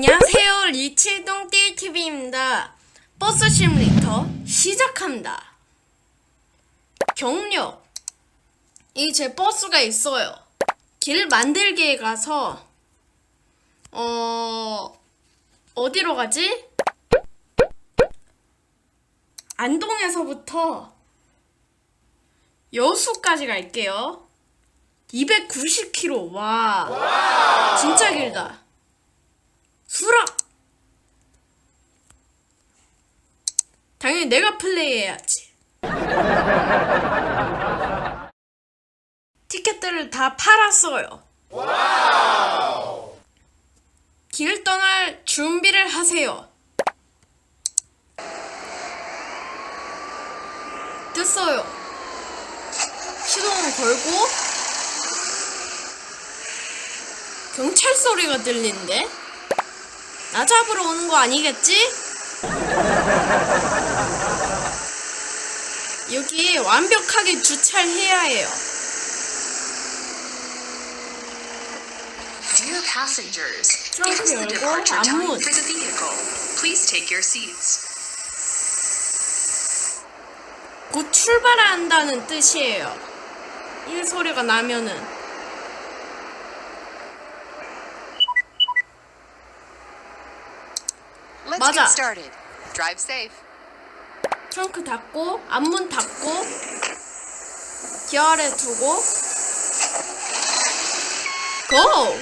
안녕하세요. 리칠동 띠TV입니다. 버스 시뮬레이터 시작합니다. 경력. 이 제 버스가 있어요. 길 만들기에 가서, 어, 어디로 가지? 안동에서부터 여수까지 갈게요. 290km. 와. 진짜 길다. 수락! 당연히 내가 플레이해야지. 티켓들을 다 팔았어요. 길 떠날 준비를 하세요. 됐어요. 시동 걸고 경찰 소리가 들리는데? 나 잡으러 오는 거 아니겠지? 여기 완벽하게 주차를 해야 해요. Dear passengers, is the departure time for the vehicle. Please take your seats. 곧 출발한다는 뜻이에요. 이 소리가 나면은 Let's 맞아. get started. Drive safe. 트렁크 닫고 앞문 닫고 기어 아래 두고 고!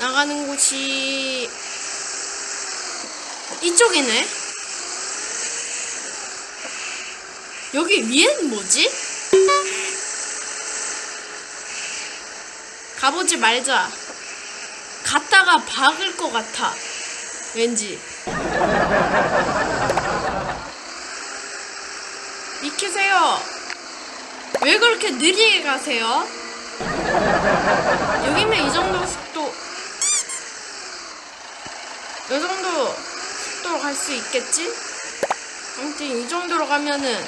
나가는 곳이 이쪽이네. 여기 위엔 뭐지? 가보지 말자. 갔다가 박을 것 같아. 왠지. 익히세요. 왜 그렇게 느리게 가세요? 여기면 이 정도 속도, 이 정도 속도로 갈 수 있겠지? 아무튼 이 정도로 가면은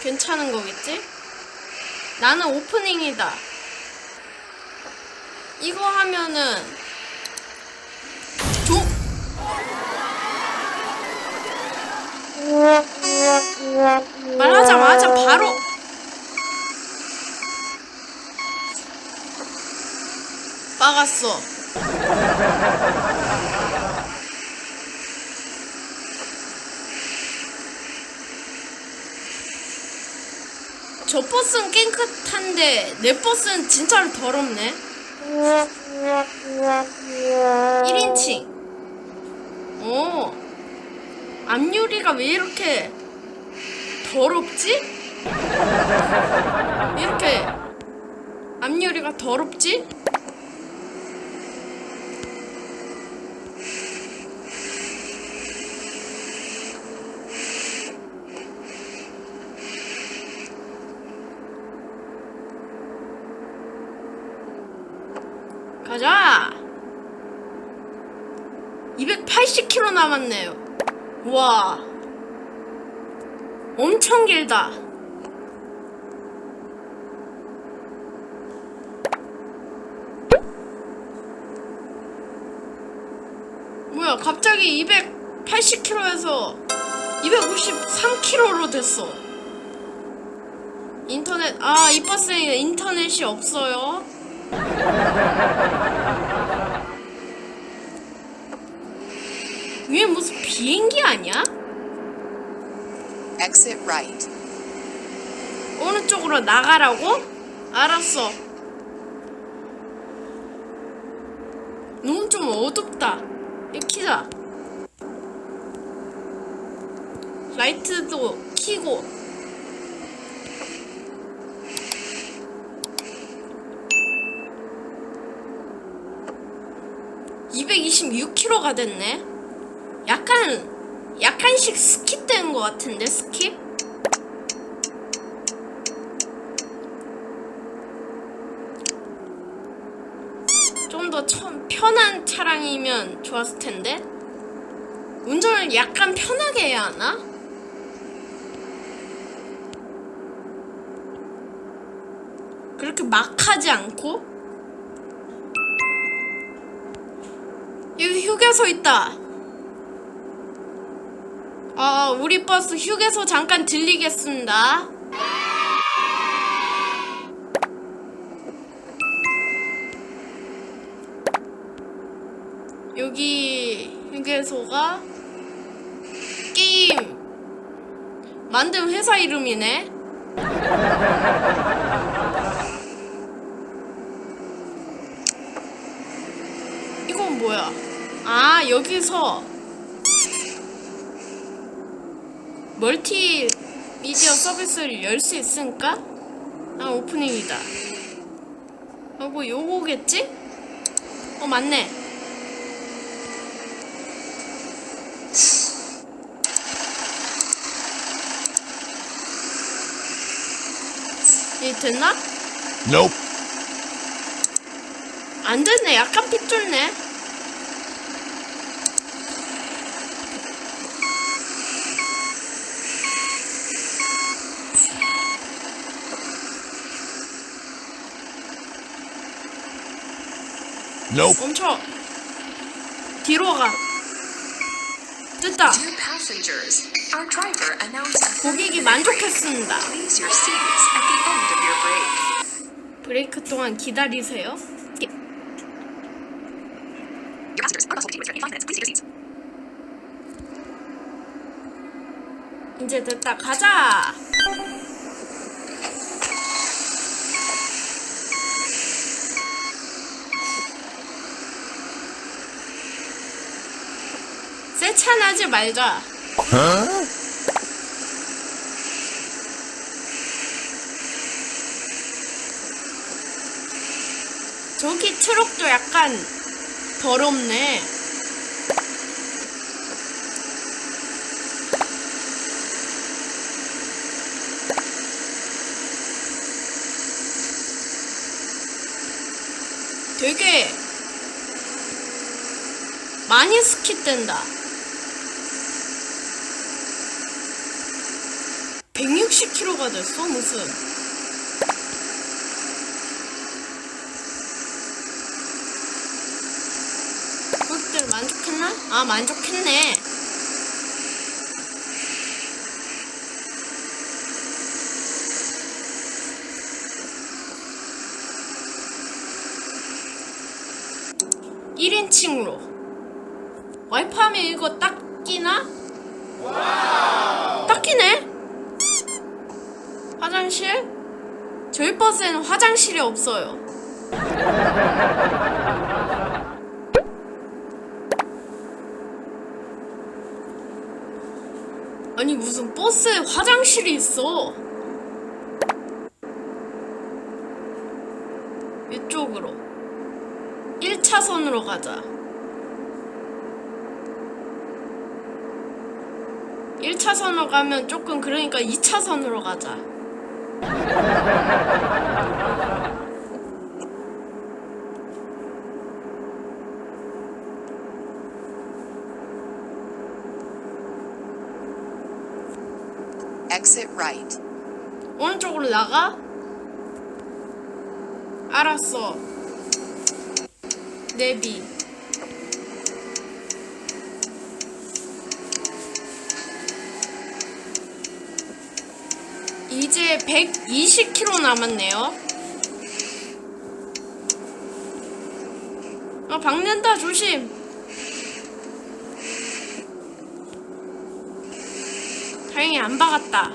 괜찮은 거겠지? 나는 오프닝이다. 이거 하면은 조 말하자마자 바로 빠갔어. 저 버스는 깨끗한데 내 버스는 진짜로 더럽네. 1인칭. 오. 앞유리가 왜 이렇게 더럽지? 이렇게 앞유리가 더럽지? 가자! 280km 남았네요. 와. 엄청 길다. 뭐야, 갑자기 280km에서 253km로 됐어. 인터넷, 아, 이 버스에 인터넷이 없어요. 위에 무슨 비행기 아니야? Exit right. 오른쪽으로 나가라고? 알았어. 너무 좀 어둡다. 이거 키자. 라이트도 키고. (226km가) 됐네 약간 약간씩 스킵 된 것 같은데 스킵? 좀 더 편한 차량이면 좋았을 텐데 운전을 약간 편하게 해야 하나? 그렇게 막 하지 않고 여기 휴게소 있다. 아, 우리 버스 휴게소 잠깐 들리겠습니다. 여기 휴게소가 게임 만든 회사 이름이네. 이건 뭐야? 아, 여기서 멀티 미디어 서비스를 열 수 있으니까? 아, 오프닝이다. 하고 요거겠지? 어, 맞네. 이 됐나? Nope. 안 됐네. 약간 핏줄네. Nope. 멈춰. 뒤로 가. 됐다. Dear passengers, our driver announced a 고객이 만족했습니다. Please your seats at the end of your break. 브레이크 동안 기다리세요. Your passengers are also continuing in five minutes. Please take your seats. 이제 됐다. 가자. 세차나지 말자. 저기 트럭도 약간 더럽네. 되게 많이 스킵된다. 160km가 됐어, 무슨. 고객들 만족했나? 아, 만족했네. 일인칭으로 와이프 하면 이거 딱 끼나? 딱 끼네? 화장실? 저희 버스에는 화장실이 없어요. 아니 무슨 버스에 화장실이 있어? 이쪽으로 1차선으로 가자 1차선으로 가면 조금 그러니까 2차선으로 가자 Exit right. 오른쪽으로 나가? 알았어. 내비. 이제 120km 남았네요. 아, 박는다, 조심. 다행히 안 박았다.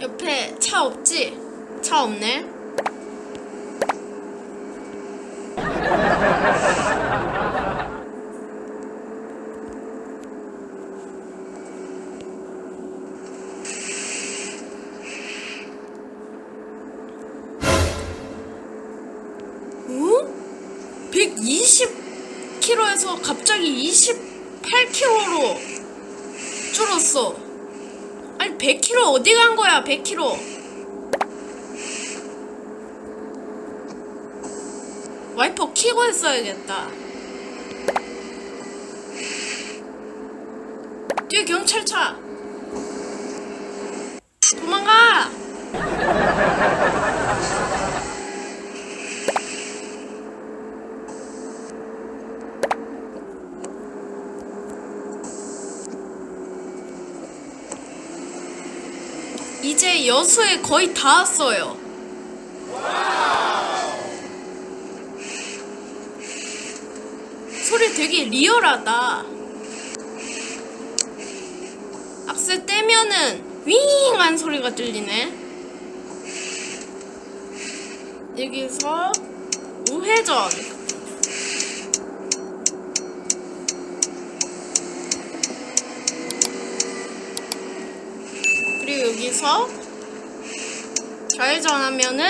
옆에 차 없지? 차 없네. 어? 120km에서 갑자기 28km로 줄었어. 아니 100km 어디 간 거야 100km 와이퍼 키고 했어야겠다 뒤에 경찰차. 도망가. 여수에 거의 다 왔어요. 소리 되게 리얼하다. 악셀 떼면은 윙한 소리가 들리네. 여기서 우회전. 그리고 여기서 좌회전하면은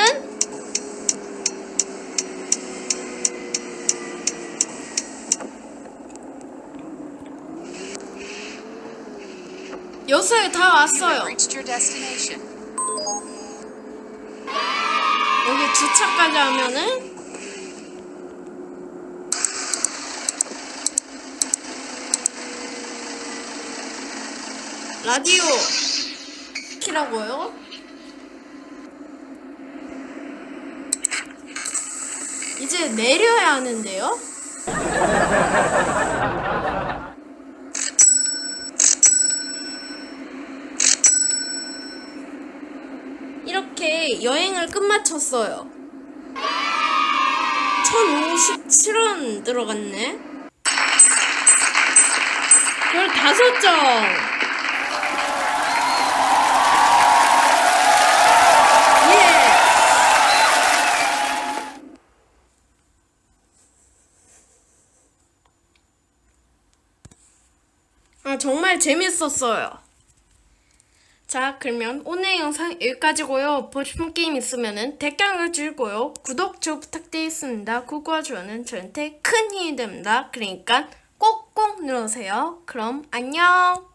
여수에 다 왔어요. 여기 주차까지 하면은 라디오 키라고요? 이제 내려야 하는데요? 이렇게 여행을 끝마쳤어요. 1057원 들어갔네. 별 다섯 점. 아, 정말 재밌었어요. 자, 그러면 오늘 영상 여기까지고요. 싶은 게임 있으면은 댓글 남겨주시고요. 구독, 좋아요 부탁드리겠습니다. 구독과 좋아요는 저한테 큰 힘이 됩니다. 그러니까 꼭꼭 눌러주세요. 그럼 안녕!